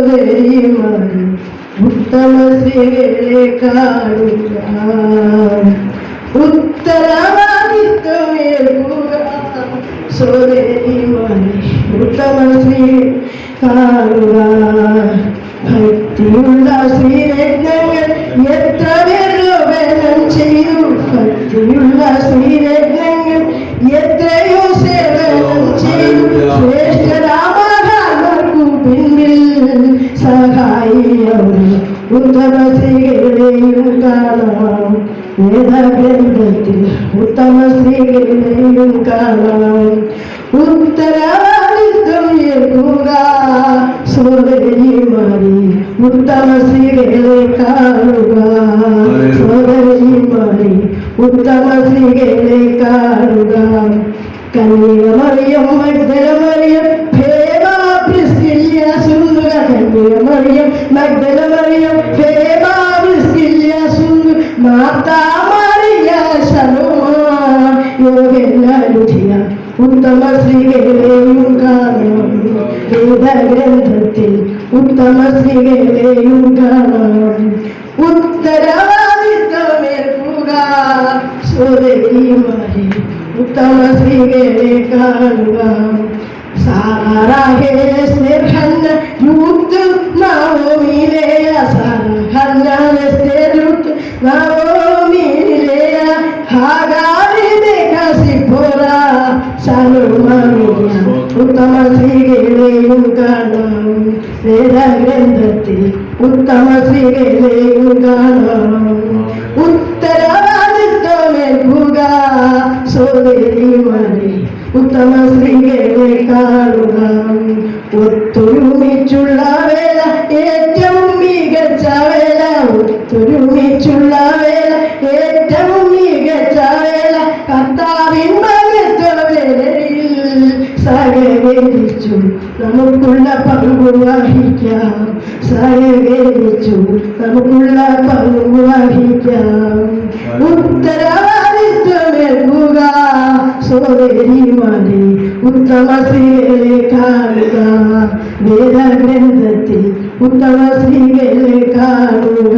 దేవరి ఉత్తమ సేవలే కాడుగా ఉత్తరవాదిత్వమే సోదేవి మరి ఉత్తమ శ్రీ కాడుగా భక్తి സഹായിയവർ ഉത്തമ സ്ത്രീകളെയും കാണാം വേദഗ്രന്ഥത്തിൽ ഉത്തമ സ്ത്രീകളെയും കാണാം ഉത്തരവാദിത്വം ഏൽക്കുക സോദരിമാരി ഉത്തമ സ്ത്രീകളെ കാണുക സോദരിമാരി ഉത്തമ സ്ത്രീകളെ കാണുക കന്യമറിയം മഗ്ദലമറിയം ഭേമ പ്രിസ്കില്യ സുന്ദര കന്യമറിയം മഗ്ദലമറിയം ഭേമ പ്രിസ്കില്യ സുന്ദര മാതാ മറിയ ശലോമ യോഗെല്ലാരുധിയ ഉത്തമ സ്ത്രീകളെയും കാണാം വേദഗ്രന്ഥത്തിൽ ഉത്തമ സ്ത്രീകളെയും കാണാം ഉത്തരവാദിത്വമേൽക്കുക സോദരിമാരെ ഉത്തമ സ്ത്രീകളെ കാണുക സാറാഹേ സ്നേഹന്ന ఉత్తమ శ్రీగేలే ఉంగాను లేదా గ్రంథతి ఉత్తమ శ్రీగేలే ఉంగాను ఉత్తరవాదితో మెరుగుగా సోదరి మరి ఉత్తమ శ్రీగేలే కానుగా ఒత్తుడు నిచ్చుడా ഒത്തൊരുമിച്ചുള്ള വേല ഏറ്റവും മികച്ച വേല. കർത്താവിൻ മകത്വ വേലയിൽ സഹകരിച്ചു. നമുക്കുള്ള പങ്കുവാഹിക്കാം സഹകരിച്ചു. നമുക്കുള്ള പങ്കു വഹിക്കാം ഉത്തരവാദിത്വമേൽക്കുക. സോദരിമാരെ ഉത്തമ സ്ത്രീകളെ കാണുക. വേദഗ്രന്ഥത്തിൽ ഉത്തമ സ്ത്രീകളെ കാണുക.